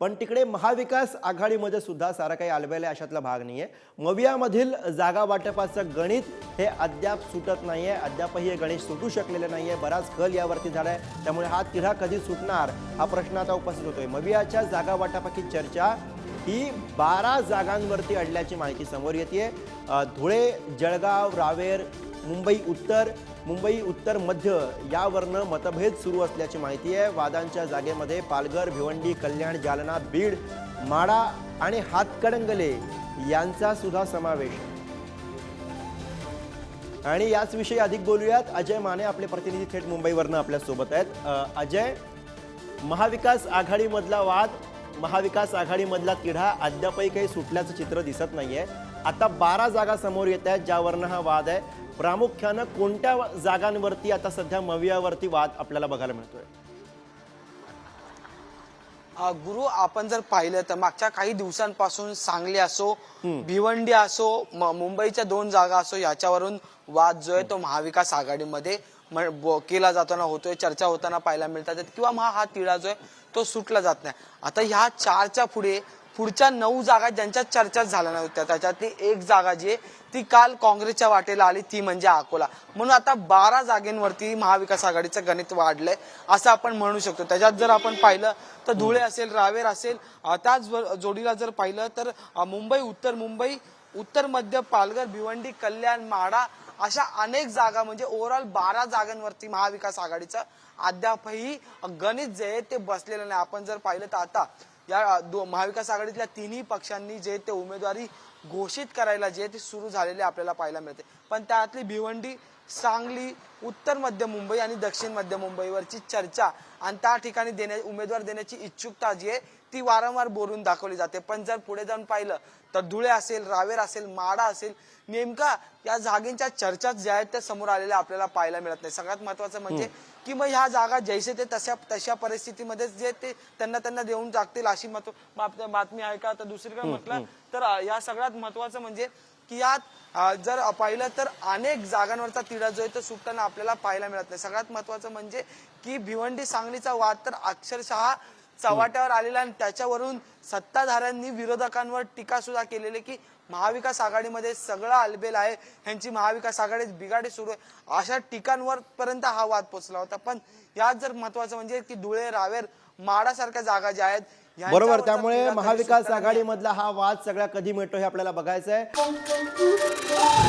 पण तिकडे महाविकास आघाडीमध्ये सुद्धा सारा काही आलबेल अशातला भाग नाही आहे मवियामधील जागा वाटपाचं गणित हे अद्याप सुटत नाही आहे अद्यापही हे गणित सुटू शकलेलं आहे बराच कल यावरती झाला आहे त्यामुळे हा तिढा कधी सुटणार हा प्रश्न आता उपस्थित होतोय. मवियाच्या जागा वाटपाची चर्चा ही बारा जागांवरती अडल्याची माहिती समोर येते धुळे जळगाव रावेर मुंबई उत्तर मुंबई उत्तर मध्य यावरनं मतभेद सुरू असल्याची माहिती आहे. वादांच्या जागेमध्ये पालघर भिवंडी कल्याण जालना बीड माडा आणि हातकडंगले यांचा सुद्धा समावेश. आणि याच विषयी अधिक बोलूयात. अजय माने आपले प्रतिनिधी थेट मुंबईवरनं आपल्यासोबत आहेत. अजय महाविकास आघाडीमधला वाद महाविकास आघाडीमधला तिढा अद्यापही काही सुटल्याचं चित्र दिसत नाहीये. आता बारा जागा समोर येत आहेत ज्यावरनं हा वाद आहे. प्रामुख्यानं कोणत्या जागांवरती आता सध्या मवियावरती वाद आपल्याला बघायला मिळतोय? गुरु आपण जर पाहिलं तर मागच्या काही दिवसांपासून सांगली असो भिवंडी असो मुंबईच्या दोन जागा असो याच्यावरून वाद जो आहे तो महाविकास आघाडीमध्ये केला जाताना होतोय चर्चा होताना पाहायला मिळतात. किंवा मग हा तिढा जो आहे तो सुटला जात नाही. आता ह्या चारच्या पुढे पुढच्या नऊ जागा ज्यांच्या चर्चाच झाल्या नव्हत्या त्याच्यातली एक जागा जी आहे ती काल काँग्रेसच्या वाटेला आली ती म्हणजे अकोला. म्हणून आता बारा जागेंवरती महाविकास आघाडीचं गणित वाढलंय असं आपण म्हणू शकतो. त्याच्यात जर आपण पाहिलं तर धुळे असेल रावेर असेल त्याच जोडीला जर पाहिलं तर मुंबई उत्तर मुंबई उत्तर मध्य पालघर भिवंडी कल्याण माडा अशा अनेक जागा म्हणजे ओव्हरऑल बारा जागांवरती महाविकास आघाडीचं अद्यापही गणित जे आहे ते बसलेलं नाही. आपण जर पाहिलं तर आता या दो- महाविकास आघाडीतल्या तिन्ही पक्षांनी जे ते उमेदवारी घोषित करायला जे ते सुरू झालेले आपल्याला पाहायला मिळते. पण त्यातली भिवंडी सांगली उत्तर मध्य मुंबई आणि दक्षिण मध्य मुंबईवरची चर्चा आणि त्या ठिकाणी देण्या उमेदवार देण्याची इच्छुकता जी आहे ती वारंवार बोलून दाखवली जाते. पण जर पुढे जाऊन पाहिलं तर धुळे असेल रावेर असेल माडा असेल नेमका या जागेंच्या चर्चा ज्या आहेत त्या समोर आलेल्या आपल्याला पाहायला मिळत नाही. सगळ्यात महत्वाचं म्हणजे की मग ह्या जागा जैसे ते तशा तशा परिस्थितीमध्ये जे ते त्यांना त्यांना देऊन टाकतील अशी बातमी आहे का? तर दुसरीकडे म्हटलं तर या सगळ्यात महत्वाचं म्हणजे की यात जर पाहिलं तर अनेक जागांवरचा तिढा जो आहे तो सुटताना आपल्याला पाहायला मिळत नाही. सगळ्यात महत्वाचं म्हणजे की भिवंडी सांगलीचा वाद तर अक्षरशः चव्हाट्यावर आलेला आणि त्याच्यावरून सत्ताधाऱ्यांनी विरोधकांवर टीका सुद्धा केलेली की महाविकास आघाडीमध्ये सगळं अलबेल आहे ह्यांची महाविकास आघाडीत बिघाडी सुरू आहे. अशा टीकांवर पर्यंत हा वाद पोचला होता. पण यात जर महत्वाचं म्हणजे की धुळे रावेर माडा सारख्या जागा ज्या आहेत बरोबर त्यामुळे महाविकास. आघाडीमधला हा वाद सगळा कधी मिळतो हे आपल्याला बघायचं आहे